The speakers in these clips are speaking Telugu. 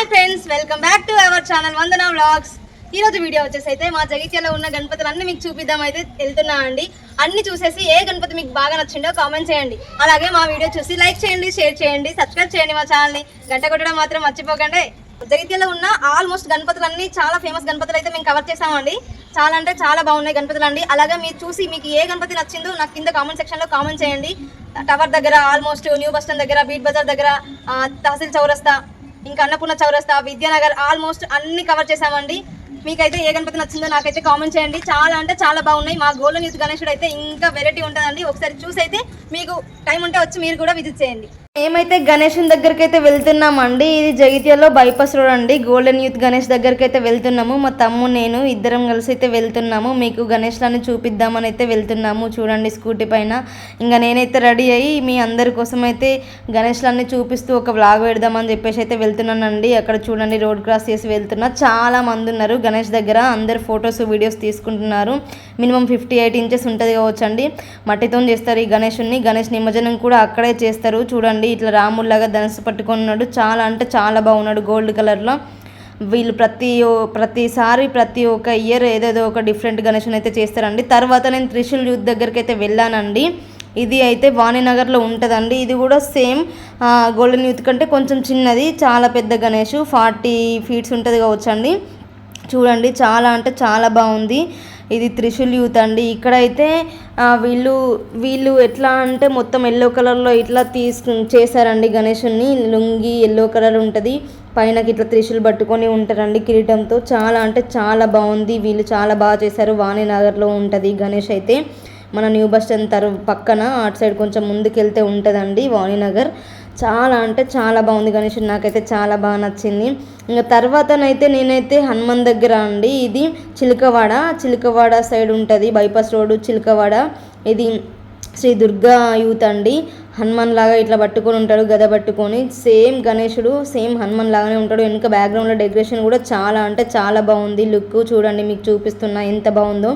Hi friends welcome back to our channel Vandana vlogs ఈ రోజు వీడియో వచ్చేసి అయితే మా జగిత్యాలో ఉన్న గణపతులు అన్ని మీకు చూపిద్దాం అయితే వెళ్తున్నా అండి. అన్ని చూసేసి ఏ గణపతి మీకు బాగా నచ్చిందో కామెంట్ చేయండి. అలాగే మా వీడియో చూసి లైక్ చేయండి షేర్ చేయండి సబ్స్క్రైబ్ చేయండి మా ఛానల్ని గంట కొట్టడం మాత్రం మర్చిపోకండి. జగిత్యాలో ఉన్న ఆల్మోస్ట్ గణపతులు అన్ని చాలా ఫేమస్ గణపతులు అయితే మేము కవర్ చేసామండి చాలా అంటే చాలా బాగున్నాయి గణపతులు అండి అలాగే మీరు చూసి మీకు ఏ గణపతి నచ్చిందో నాకు కింద కామెంట్ సెక్షన్లో కామెంట్ చేయండి. టవర్ దగ్గర ఆల్మోస్ట్ న్యూ బస్ స్టాండ్ దగ్గర బీట్ బజార్ దగ్గర తహసీల్ చౌరస్తా ఇంకా అన్నపూర్ణ చౌరస్తా విద్యానగర్ ఆల్మోస్ట్ అన్ని కవర్ చేసామండి మీకైతే ఏ గణపతి నచ్చిందో నాకైతే కామెంట్ చేయండి. చాలా అంటే చాలా బాగున్నాయి. మా గోల్డెన్ యూత్ గణేశుడు అయితే ఇంకా వెరైటీ ఉంటుందండి. ఒకసారి చూసి అయితే మీకు టైం ఉంటే వచ్చి మీరు కూడా విజిట్ చేయండి. మేమైతే గణేషన్ దగ్గరికి అయితే వెళ్తున్నామండి ఇది జగిత్యాలో బైపాస్ రోడ్ అండి. గోల్డెన్ యూత్ గణేష్ దగ్గరికి అయితే వెళ్తున్నాము. మా తమ్ము నేను ఇద్దరం కలిసి అయితే వెళ్తున్నాము. మీకు గణేష్లని చూపిద్దామని అయితే వెళ్తున్నాము. చూడండి స్కూటీ పైన. ఇంకా నేనైతే రెడీ అయ్యి మీ అందరి కోసం అయితే గణేష్లన్నీ చూపిస్తూ ఒక వ్లాగ్ పెడదామని చెప్పేసి అయితే వెళ్తున్నానండి. అక్కడ చూడండి రోడ్ క్రాస్ చేసి వెళ్తున్నా. చాలా మంది ఉన్నారు గణేష్ దగ్గర. అందరు ఫొటోస్ వీడియోస్ తీసుకుంటున్నారు. మినిమం ఫిఫ్టీ ఎయిట్ ఇంచెస్ ఉంటుంది కావచ్చు అండి మట్టితో చేస్తారు ఈ గణేషుని గణేష్ నిమజ్జనం కూడా అక్కడే చేస్తారు. చూడండి ఇట్లా రాముల్లాగా ధనుసు పట్టుకున్నాడు. ఉన్నాడు చాలా అంటే చాలా బాగున్నాడు గోల్డ్ కలర్లో. వీళ్ళు ప్రతి ఓ- ప్రతిసారి ప్రతి ఒక్క ఇయర్ ఏదేదో ఒక డిఫరెంట్ గణేషన్ అయితే చేస్తారండి. తర్వాత నేను త్రిశూల్ యూత్ దగ్గరికి అయితే వెళ్ళానండి. ఇది అయితే వాణినగర్లో ఉంటుందండి. ఇది కూడా సేమ్ గోల్డెన్ యూత్ కంటే కొంచెం చిన్నది చాలా పెద్ద గణేష్. ఫార్టీ ఫీట్స్ ఉంటుంది కావచ్చండి. చూడండి చాలా అంటే చాలా బాగుంది. ఇది త్రిశూల్ యూత్ అండి. ఇక్కడైతే వీళ్ళు వీళ్ళు ఎట్లా అంటే మొత్తం ఎల్లో కలర్లో ఇట్లా తీసుకు చేశారండి గణేషుని లుంగి ఎల్లో కలర్ ఉంటుంది. పైనకి ఇట్లా త్రిశూల్ పట్టుకొని ఉంటారండి కిరీటంతో. చాలా అంటే చాలా బాగుంది. వీళ్ళు చాలా బాగా చేశారు. వాణినగర్లో ఉంటుంది గణేష్ అయితే. మన న్యూ బస్ స్టాండ్ తరు పక్కన అటు సైడ్ కొంచెం ముందుకెళ్తే ఉంటుందండి వాణినగర్. చాలా అంటే చాలా బాగుంది గణేషుడు నాకైతే చాలా బాగా నచ్చింది. ఇంకా తర్వాతనైతే నేనైతే హనుమాన్ దగ్గర అండి. ఇది చిలకవాడ. చిలకవాడ సైడ్ ఉంటుంది. Bypass road Chilakawada. ఇది శ్రీ దుర్గా యూత్ అండి. హనుమాన్ లాగా ఇట్లా పట్టుకొని ఉంటాడు గద పట్టుకొని. సేమ్ గణేషుడు సేమ్ హనుమాన్ లాగానే ఉంటాడు. వెనుక బ్యాక్గ్రౌండ్లో డెకరేషన్ కూడా చాలా అంటే చాలా బాగుంది. లుక్ చూడండి మీకు చూపిస్తున్నా ఎంత బాగుందో.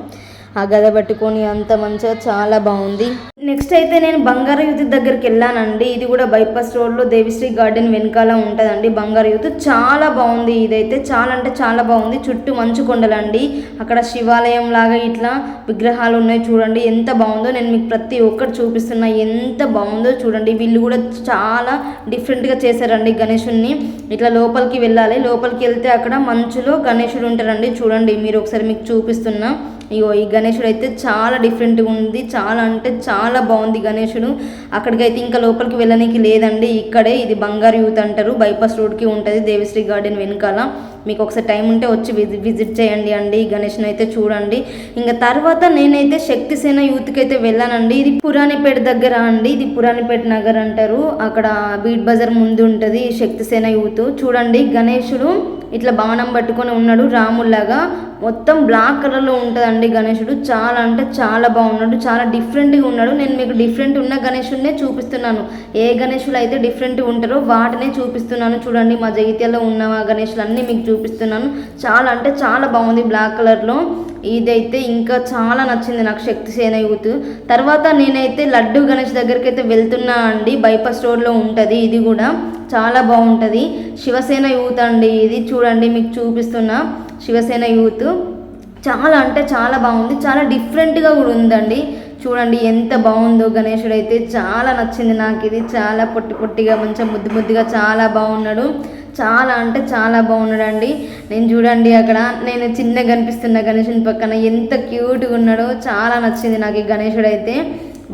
ఆ గద పట్టుకొని అంత మంచిగా చాలా బాగుంది. నెక్స్ట్ అయితే నేను బంగారు యూత్ దగ్గరికి వెళ్ళానండి. ఇది కూడా బైపాస్ రోడ్లో దేవిశ్రీ గార్డెన్ వెనకాల ఉంటుందండి బంగారు యూత్. చాలా బాగుంది ఇదైతే. చాలా అంటే చాలా బాగుంది. చుట్టూ మంచు కొండలండి. అక్కడ శివాలయం లాగా ఇట్లా విగ్రహాలు ఉన్నాయి చూడండి. ఎంత బాగుందో. నేను మీకు ప్రతి ఒక్కటి చూపిస్తున్నా ఎంత బాగుందో చూడండి. వీళ్ళు కూడా చాలా డిఫరెంట్గా చేశారండి గణేషుని ఇట్లా లోపలికి వెళ్ళాలి. లోపలికి వెళ్తే అక్కడ మంచులో గణేషుడు ఉంటారండి. చూడండి. మీరు ఒకసారి మీకు చూపిస్తున్నా. ఇగో ఈ గణేశుడు అయితే చాలా డిఫరెంట్గా ఉంది. చాలా అంటే చాలా బాగుంది గణేశుడు అక్కడికైతే ఇంకా లోపలికి వెళ్ళడానికి లేదండి. ఇక్కడే ఇది బంగారు యూత్ అంటారు. బైపాస్ రోడ్కి ఉంటుంది దేవిశ్రీ గార్డెన్ వెనకాల. మీకు ఒకసారి టైం ఉంటే వచ్చి విజి విజిట్ చేయండి అండి. గణేష్ని అయితే చూడండి. ఇంకా తర్వాత నేనైతే శక్తిసేన యూత్కి అయితే వెళ్ళానండి. ఇది పురాణిపేట దగ్గర అండి. ఇది పురాణిపేట నగర్ అంటారు. అక్కడ బీట్ బజార్ ముందు ఉంటుంది శక్తిసేన యూత్. చూడండి గణేషుడు ఇట్లా బాణం పట్టుకొని ఉన్నాడు. రాముల్లాగా మొత్తం బ్లాక్ కలర్లో ఉంటుందండి గణేషుడు. చాలా అంటే చాలా బాగున్నాడు. చాలా డిఫరెంట్గా ఉన్నాడు. నేను మీకు డిఫరెంట్ ఉన్న గణేషుడినే చూపిస్తున్నాను. ఏ గణేషులు అయితే డిఫరెంట్ ఉంటారో వాటినే చూపిస్తున్నాను. చూడండి మా జగిత్యాలో ఉన్న గణేషులు అన్నీ మీకు చూపిస్తున్నాను. చాలా అంటే చాలా బాగుంది బ్లాక్ కలర్లో. ఇదైతే ఇంకా చాలా నచ్చింది నాకు శక్తిసేన యూత్. తర్వాత నేనైతే లడ్డు గణేష్ దగ్గరికి అయితే వెళ్తున్నా అండి. బైపాస్ రోడ్లో ఉంటుంది ఇది కూడా. చాలా బాగుంటుంది. శివసేన యూత్ అండి ఇది. చూడండి మీకు చూపిస్తున్నా. శివసేన యూత్. చాలా అంటే చాలా బాగుంది. చాలా డిఫరెంట్గా కూడా ఉందండి. చూడండి ఎంత బాగుందో గణేశుడు అయితే చాలా నచ్చింది నాకు ఇది. చాలా పొట్టి పొట్టిగా మంచిగా ముద్దు ముద్దుగా చాలా బాగున్నాడు. చాలా అంటే చాలా బాగున్నాడండి. నేను చూడండి అక్కడ నేను చిన్నగా కనిపిస్తున్న గణేషుని పక్కన ఎంత క్యూట్గా ఉన్నాడో చాలా నచ్చింది నాకు ఈ గణేషుడు అయితే.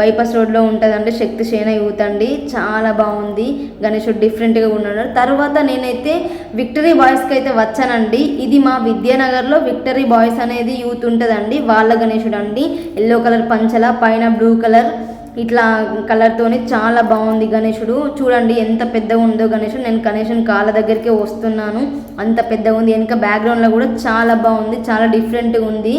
బైపాస్ రోడ్లో ఉంటుందండి శక్తి సేన యూత్ అండి. చాలా బాగుంది గణేషుడు డిఫరెంట్గా ఉన్నాడు. తర్వాత నేనైతే విక్టరీ బాయ్స్కి అయితే వచ్చానండి. ఇది మా విద్యానగర్లో విక్టరీ బాయ్స్ అనేది యూత్ ఉంటుందండి. వాళ్ళ గణేషుడు అండి. ఎల్లో కలర్ పంచల పైన బ్లూ కలర్ ఇట్లా కలర్తోని చాలా బాగుంది గణేశుడు చూడండి ఎంత పెద్దగా ఉందో గణేశుడు నేను గణేశుని కాళ్ళ దగ్గరికి వస్తున్నాను. అంత పెద్దగా ఉంది. వెనుక బ్యాక్గ్రౌండ్లో కూడా చాలా బాగుంది. చాలా డిఫరెంట్గా ఉంది.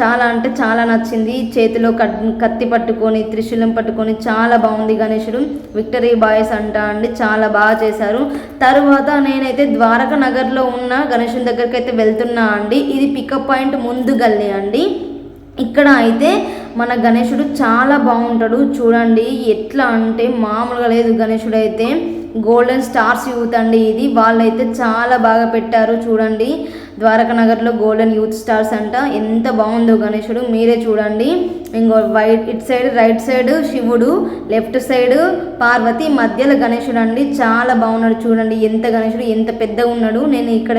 చాలా అంటే చాలా నచ్చింది. చేతిలో కట్ కత్తి పట్టుకొని త్రిశూలం పట్టుకొని చాలా బాగుంది గణేశుడు విక్టరీ బాయ్స్ అంట అండి. చాలా బాగా చేశారు. తర్వాత నేనైతే ద్వారకా నగర్లో ఉన్న గణేశుని దగ్గరికి అయితే వెళ్తున్నా అండి. ఇది పికప్ పాయింట్ ముందు గల్లీ అండి. ఇక్కడ అయితే మన గణేశుడు చాలా బాగుంటాడు. చూడండి ఎట్లా అంటే మామూలుగా లేదు గణేశుడు అయితే. గోల్డెన్ స్టార్స్ యూత్ అండి ఇది. వాళ్ళైతే చాలా బాగా పెట్టారు చూడండి. ద్వారక నగర్లో గోల్డెన్ యూత్ స్టార్స్ అంట. ఎంత బాగుందో గణేశుడు మీరే చూడండి. ఇంకో wait it side right side శివుడు లెఫ్ట్ సైడ్ పార్వతి మధ్యలో గణేశుడు అండి. చాలా బాగున్నాడు చూడండి. ఎంత గణేశుడు ఎంత పెద్దగా ఉన్నాడు. నేను ఇక్కడ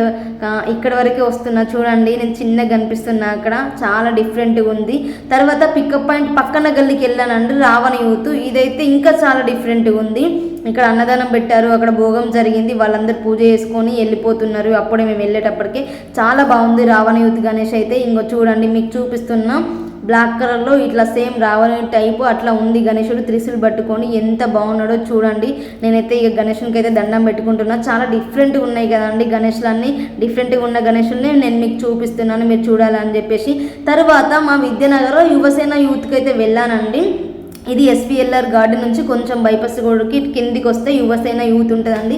ఇక్కడ వరకే వస్తున్నా చూడండి. నేను చిన్నగా కనిపిస్తున్నా అక్కడ. చాలా డిఫరెంట్గా ఉంది. తర్వాత పికప్ పాయింట్ పక్కన గల్లికి వెళ్ళానండి. రావణ యూత్. ఇదైతే ఇంకా చాలా డిఫరెంట్గా ఉంది. ఇక్కడ అన్నదానం పెట్టారు అక్కడ భోగం జరిగింది వాళ్ళందరూ పూజ చేసుకొని వెళ్ళిపోతున్నారు. అప్పుడే మేము వెళ్ళేటప్పటికి చాలా బాగుంది రావణ యూత్ గణేష్ అయితే. ఇంకో చూడండి మీకు చూపిస్తున్నాం బ్లాక్ కలర్లో ఇట్లా సేమ్ రావణ టైపు అట్లా ఉంది గణేశుడు త్రిశూలు పట్టుకొని. ఎంత బాగున్నాడో చూడండి. నేనైతే ఇక గణేషునికి అయితే దండం పెట్టుకుంటున్నా. చాలా డిఫరెంట్గా ఉన్నాయి కదండి గణేషులన్నీ. డిఫరెంట్గా ఉన్న గణేషుల్ని నేను మీకు చూపిస్తున్నాను మీరు చూడాలని చెప్పేసి. తర్వాత మా విద్యానగర్లో యువసేన యూత్కి అయితే వెళ్ళానండి. ఇది ఎస్పీఎల్ఆర్ గార్డెన్ నుంచి కొంచెం బైపాస్ గోడకి కిందికి వస్తే యువసేన యూత్ ఉంటుందండి.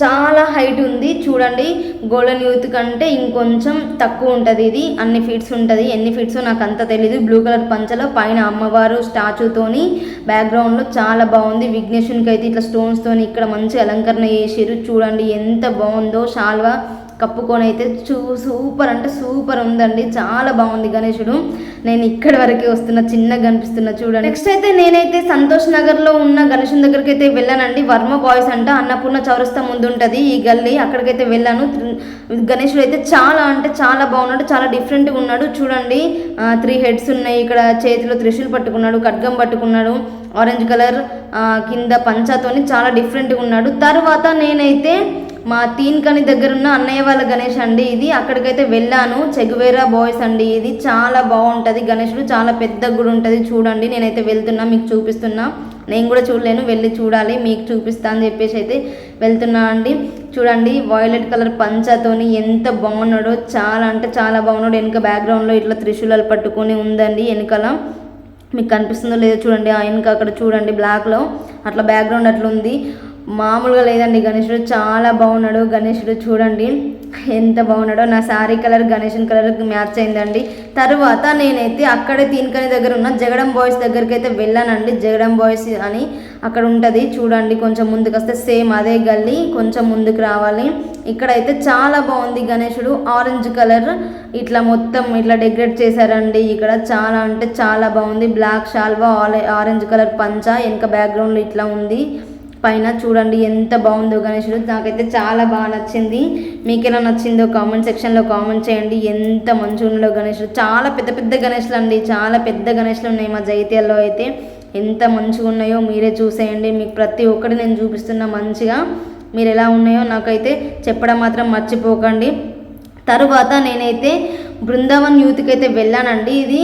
చాలా హైట్ ఉంది. చూడండి గోల్డెన్ యూత్ కంటే ఇంకొంచెం తక్కువ ఉంటుంది ఇది. అన్ని ఫీట్స్ ఉంటుంది. ఎన్ని ఫీట్స్ నాకు అంత తెలియదు బ్లూ కలర్ పంచలో పైన అమ్మవారు స్టాచ్యూతోని బ్యాక్గ్రౌండ్లో చాలా బాగుంది. విఘ్నేశ్వరికి అయితే ఇట్లా స్టోన్స్తోని ఇక్కడ మంచి అలంకరణ చేసారు చూడండి ఎంత బాగుందో. షాల్వా కప్పుకొని అయితే చూ సూపర్ అంటే సూపర్ ఉందండి. చాలా బాగుంది గణేశుడు నేను ఇక్కడి వరకే వస్తున్నా చిన్నగా కనిపిస్తున్నా చూడండి. నెక్స్ట్ అయితే నేనైతే సంతోష్ నగర్లో ఉన్న గణేశుని దగ్గరికి అయితే వెళ్ళానండి. వర్మ బాయ్స్ అంట అన్నపూర్ణ చౌరస్తా ముందు ఉంటుంది ఈ గల్లీ. అక్కడికైతే వెళ్ళాను. గణేశుడు అయితే చాలా అంటే చాలా బాగున్నాడు. చాలా డిఫరెంట్గా ఉన్నాడు. చూడండి. త్రీ హెడ్స్ ఉన్నాయి. ఇక్కడ చేతిలో త్రిశూలు పట్టుకున్నాడు ఖడ్గం పట్టుకున్నాడు ఆరెంజ్ కలర్ కింద పంచాతోని చాలా డిఫరెంట్గా ఉన్నాడు. తర్వాత నేనైతే మా తీన్ కని దగ్గర ఉన్న అన్నయ్య వాళ్ళ గణేష్ అండి ఇది. అక్కడికైతే వెళ్ళాను. చెగువేరా బాయ్స్ అండి ఇది. చాలా బాగుంటుంది. గణేషుడు చాలా పెద్ద గుడి ఉంటుంది. చూడండి నేనైతే వెళ్తున్నా మీకు చూపిస్తున్నా. నేను కూడా చూడలేను. వెళ్ళి చూడాలి. మీకు చూపిస్తా అని చెప్పేసి అయితే వెళ్తున్నా అండి. చూడండి వైలెట్ కలర్ పంచతోని ఎంత బాగున్నాడో. చాలా అంటే చాలా బాగున్నాడు. వెనుక బ్యాక్గ్రౌండ్లో ఇట్లా త్రిశూలాలు పట్టుకొని ఉందండి వెనకాల. మీకు కనిపిస్తుందో లేదో చూడండి. ఆ వెనుక అక్కడ చూడండి బ్లాక్లో అట్లా బ్యాక్గ్రౌండ్ అట్లా ఉంది మామూలుగా లేదండి. గణేశుడు చాలా బాగున్నాడు. గణేశుడు చూడండి ఎంత బాగున్నాడో. నా శారీ కలర్ గణేషన్ కలర్కి మ్యాచ్ అయిందండి. తర్వాత నేనైతే అక్కడే తీన్కని దగ్గర ఉన్న జగడం బాయ్స్ దగ్గరికి అయితే వెళ్ళానండి. జగడం బాయ్స్ అని అక్కడ ఉంటుంది. చూడండి కొంచెం ముందుకు వస్తే సేమ్ అదే గల్లీ. కొంచెం ముందుకు రావాలి. ఇక్కడైతే చాలా బాగుంది గణేషుడు. ఆరెంజ్ కలర్ ఇట్లా మొత్తం ఇట్లా డెకరేట్ చేశారండి. ఇక్కడ చాలా అంటే చాలా బాగుంది. బ్లాక్ షాల్వా ఆరెంజ్ కలర్ పంచ వెనక బ్యాక్గ్రౌండ్లో ఇట్లా ఉంది. పైన చూడండి ఎంత బాగుందో గణేశుడు నాకైతే చాలా బాగా నచ్చింది. మీకు ఎలా నచ్చిందో కామెంట్ సెక్షన్లో కామెంట్ చేయండి. ఎంత మంచిగా ఉండో గణేశుడు చాలా పెద్ద పెద్ద గణేశులు అండి చాలా పెద్ద గణేశులు ఉన్నాయి మా జైత్యాల్లో అయితే. ఎంత మంచిగా ఉన్నాయో మీరే చూసేయండి. మీకు ప్రతి ఒక్కటి నేను చూపిస్తున్నా మంచిగా. మీరు ఎలా ఉన్నాయో నాకైతే చెప్పడం మాత్రం మర్చిపోకండి. తరువాత నేనైతే బృందావన్ యూత్కి అయితే వెళ్ళానండి. ఇది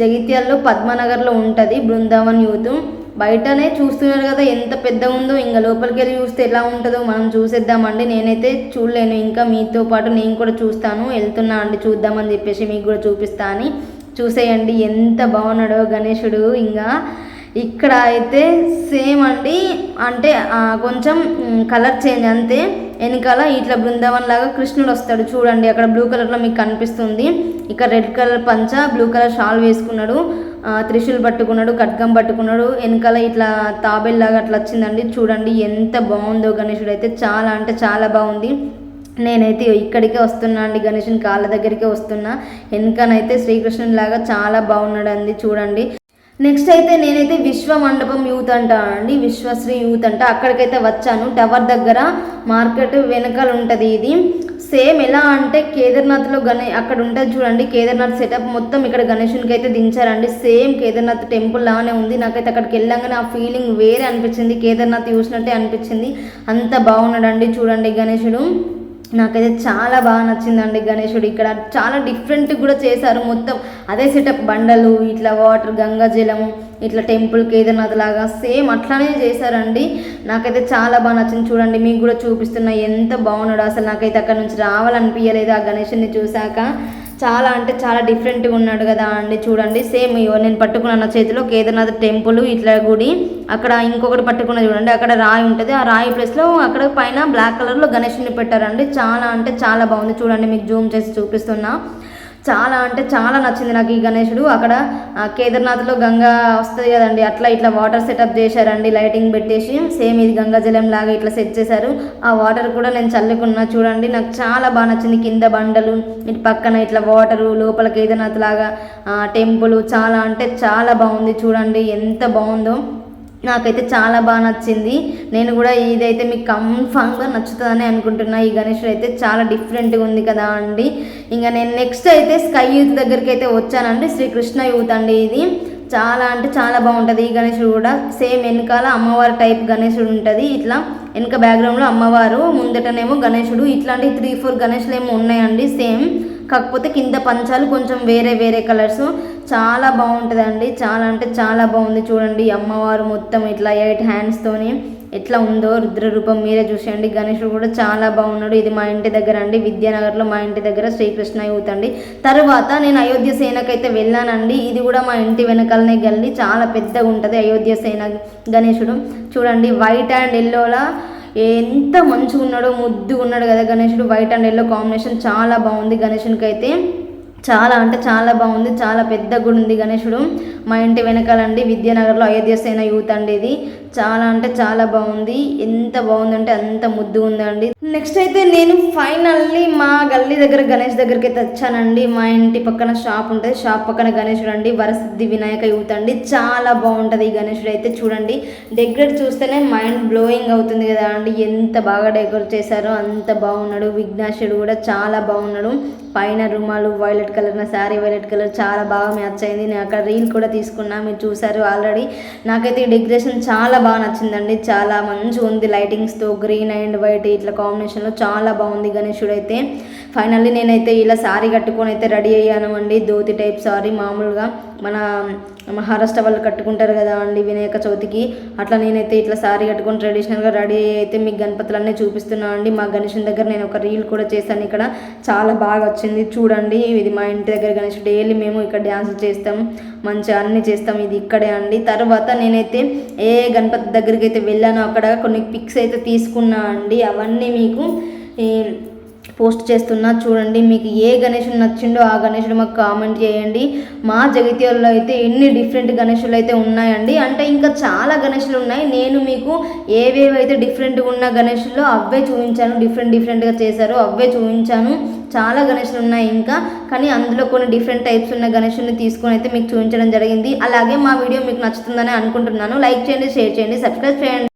జగిత్యాల్లో పద్మనగర్లో ఉంటుంది బృందావన్ యూత్. బయటనే చూస్తున్నారు కదా ఎంత పెద్ద ఉందో. ఇంకా లోపలికి వెళ్ళి చూస్తే ఎలా ఉంటుందో మనం చూసేద్దామండి. నేనైతే చూడలేను. ఇంకా మీతో పాటు నేను కూడా చూస్తాను. వెళ్తున్నా అండి చూద్దామని చెప్పేసి మీకు కూడా చూపిస్తా అని. చూసేయండి ఎంత బాగున్నాడో గణేశుడు ఇంకా ఇక్కడ అయితే సేమ్ అండి. అంటే కొంచెం కలర్ చేంజ్ అంతే. వెనకాల ఇట్లా బృందావన్ లాగా కృష్ణుడు వస్తాడు చూడండి. అక్కడ బ్లూ కలర్లో మీకు కనిపిస్తుంది. ఇక్కడ రెడ్ కలర్ పంచ బ్లూ కలర్ షాల్ వేసుకున్నాడు. ఆ, త్రిశూల్ పట్టుకున్నాడు ఖడ్గం పట్టుకున్నాడు. వెనకాల ఇట్లా తాబేల్ లాగా అట్లా వచ్చిందండి. చూడండి ఎంత బాగుందో గణేశుడు అయితే. చాలా అంటే చాలా బాగుంది. నేనైతే ఇక్కడికే వస్తున్నా అండి. గణేషుని కాళ్ళ దగ్గరికే వస్తున్నా. వెనకనైతే శ్రీకృష్ణుని లాగా చాలా బాగున్నాడు అండి చూడండి. నెక్స్ట్ అయితే నేనైతే విశ్వ మండపం యూత్ అంట అండి. విశ్వశ్రీ యూత్ అంట. అక్కడికైతే వచ్చాను. టవర్ దగ్గర మార్కెట్ వెనకాల ఉంటుంది ఇది. సేమ్ ఎలా అంటే కేదార్నాథ్లో గణే అక్కడ ఉంటుంది చూడండి. కేదార్నాథ్ సెటప్ మొత్తం ఇక్కడ గణేషునికి అయితే దించారండి. సేమ్ కేదార్నాథ్ టెంపుల్ లానే ఉంది. నాకైతే అక్కడికి వెళ్ళంగానే ఆ ఫీలింగ్ వేరే అనిపించింది. కేదార్నాథ్ చూసినట్టే అనిపించింది. అంత బాగున్నాడండి చూడండి గణేషుడు నాకైతే చాలా బాగా నచ్చిందండి గణేశుడు ఇక్కడ చాలా డిఫరెంట్ కూడా చేశారు మొత్తం. అదే సెటప్ బండలు ఇట్లా వాటర్ గంగా జలము ఇట్లా టెంపుల్ కేదార్నాథ్ లాగా సేమ్ అట్లానే చేశారండి. నాకైతే చాలా బాగా నచ్చింది చూడండి. మీకు కూడా చూపిస్తున్నా ఎంత బాగున్నాడు. అసలు నాకైతే అక్కడ నుంచి రావాలనిపించలేదు ఆ గణేశుని చూశాక. చాలా అంటే చాలా డిఫరెంట్గా ఉన్నాడు కదా అండి. చూడండి సేమ్ నేను పట్టుకున్న నా చేతిలో కేదార్నాథ్ టెంపుల్ ఇట్లా గుడి. అక్కడ ఇంకొకటి పట్టుకున్న చూడండి అక్కడ రాయి ఉంటుంది. ఆ రాయి ప్లేస్లో అక్కడ పైన బ్లాక్ కలర్లో గణేషుని పెట్టారండి. చాలా అంటే చాలా బాగుంది. చూడండి మీకు జూమ్ చేసి చూపిస్తున్నా. చాలా అంటే చాలా నచ్చింది నాకు ఈ గణేశుడు అక్కడ కేదార్నాథ్లో గంగా వస్తుంది కదండి అట్లా ఇట్లా వాటర్ సెటప్ చేశారండి లైటింగ్ పెట్టేసి సేమ్ ఇది గంగా జలం లాగా ఇట్లా సెట్ చేశారు. ఆ వాటర్ కూడా నేను చల్లుకున్నా చూడండి నాకు చాలా బాగా నచ్చింది కింద బండలు ఇటు పక్కన ఇట్లా వాటరు లోపల కేదార్నాథ్ లాగా టెంపుల్ చాలా అంటే చాలా బాగుంది చూడండి ఎంత బాగుందో. నాకైతే చాలా బాగా నచ్చింది. నేను కూడా ఇదైతే మీకు కన్ఫామ్గా నచ్చుతుందని అనుకుంటున్నా. ఈ గణేశుడు అయితే చాలా డిఫరెంట్గా ఉంది కదా అండి. ఇంకా నేను నెక్స్ట్ అయితే స్కై యూత్ దగ్గరికి అయితే వచ్చానండి శ్రీకృష్ణ యూత్ అండి ఇది. చాలా అంటే చాలా బాగుంటుంది. ఈ గణేశుడు కూడా సేమ్ వెనకాల అమ్మవారి టైప్ గణేశుడు ఉంటుంది. ఇట్లా వెనక బ్యాక్గ్రౌండ్లో అమ్మవారు ముందటనేమో గణేశుడు ఇట్లాంటి త్రీ ఫోర్ గణేశులు ఏమో ఉన్నాయండి. సేమ్ కాకపోతే కింద పంచాలు కొంచెం వేరే వేరే కలర్స్ చాలా బాగుంటుందండి. చాలా అంటే చాలా బాగుంది. చూడండి అమ్మవారు మొత్తం ఇట్లా ఎయిట్ హ్యాండ్స్తోని ఎట్లా ఉందో రుద్ర రూపం మీరే చూసేయండి. గణేశుడు కూడా చాలా బాగున్నాడు. ఇది మా ఇంటి దగ్గర అండి. విద్యానగర్లో మా ఇంటి దగ్గర శ్రీకృష్ణ యూత్ అండి. తర్వాత నేను అయోధ్య సేనకైతే వెళ్ళానండి. ఇది కూడా మా ఇంటి వెనకాలనే గల్లి. చాలా పెద్దగా ఉంటుంది అయోధ్య సేన గణేశుడు చూడండి వైట్ అండ్ ఎల్లోలా ఎంత మంచిగా ఉన్నాడో ముద్దుగా ఉన్నాడు కదా గణేషుడు. వైట్ అండ్ ఎల్లో కాంబినేషన్ చాలా బాగుంది గణేషునికి అయితే చాలా అంటే చాలా బాగుంది. చాలా పెద్ద గుడి ఉంది గణేషుడు. మా ఇంటి వెనకాలండి విద్యానగర్లో అయోధ్య సేన యూత్ అండి ఇది. చాలా అంటే చాలా బాగుంది. ఎంత బాగుందంటే అంత ముద్దు ఉందండి. నెక్స్ట్ అయితే నేను ఫైనల్లీ మా గల్లీ దగ్గర గణేష్ దగ్గరికి అయితే వచ్చానండి. మా ఇంటి పక్కన షాప్ ఉంటుంది. షాప్ పక్కన గణేశుడు అండి. వరసిద్ధి వినాయక యూత్ అండి. చాలా బాగుంటుంది ఈ గణేశుడు అయితే చూడండి. డెకరేట్ చూస్తేనే మైండ్ బ్లోయింగ్ అవుతుంది కదా అండి. ఎంత బాగా డెకరేట్ చేశారో అంత బాగున్నాడు. విఘ్నాశుడు కూడా చాలా బాగున్నాడు. పైన రుమాలు వైలెట్ కలర్ నా శారీ వైలెట్ కలర్ చాలా బాగా మ్యాచ్ అయింది. నేను అక్కడ రీల్ కూడా తీసుకున్నా. మీరు చూసారు ఆల్రెడీ నాకైతే ఈ డెకరేషన్ చాలా బాగా నచ్చిందండి. చాలా మంచిగా ఉంది లైటింగ్స్తో గ్రీన్ అండ్ వైట్ ఇట్లా కాంబినేషన్లో చాలా బాగుంది గణేశుడు అయితే ఫైనల్లీ నేనైతే ఇలా శారీ కట్టుకొని అయితే రెడీ అయ్యాను అండి ధోతి టైప్ సారీ మామూలుగా మన మహారాష్ట్ర వాళ్ళు కట్టుకుంటారు కదా అండి వినాయక చవితికి. అట్లా నేనైతే ఇట్లా శారీ కట్టుకొని ట్రెడిషనల్గా రెడీ అయితే మీకు గణపతులన్నీ చూపిస్తున్నాను అండి. మా గణేషన్ దగ్గర నేను ఒక రీల్ కూడా చేశాను ఇక్కడ. చాలా బాగా వచ్చింది. చూడండి ఇది మా ఇంటి దగ్గర గణేష్ డైలీ మేము ఇక్కడ డ్యాన్స్ చేస్తాం. మంచిగా అన్నీ చేస్తాం. ఇది ఇక్కడే అండి. తర్వాత నేనైతే ఏ గణపతి దగ్గరికి అయితే వెళ్ళానో అక్కడ కొన్ని పిక్స్ అయితే తీసుకున్నా అండి. అవన్నీ మీకు ఈ పోస్ట్ చేస్తున్నా చూడండి మీకు ఏ గణేషుడు నచ్చిండో ఆ గణేషుడు మాకు కామెంట్ చేయండి. మా జగిత్యాలలో అయితే ఎన్ని డిఫరెంట్ గణేషులు అయితే ఉన్నాయండి. అంటే ఇంకా చాలా గణేషులు ఉన్నాయి. నేను మీకు ఏవేవైతే డిఫరెంట్గా ఉన్న గణేషుల్లో అవే చూపించాను. డిఫరెంట్ డిఫరెంట్గా చేశారు. అవే చూపించాను. చాలా గణేషులు ఉన్నాయి ఇంకా. కానీ అందులో కొన్ని డిఫరెంట్ టైప్స్ ఉన్న గణేషుని తీసుకొని అయితే మీకు చూపించడం జరిగింది. అలాగే మా వీడియో మీకు నచ్చుతుందని అనుకుంటున్నాను. లైక్ చేయండి షేర్ చేయండి సబ్స్క్రైబ్ చేయండి.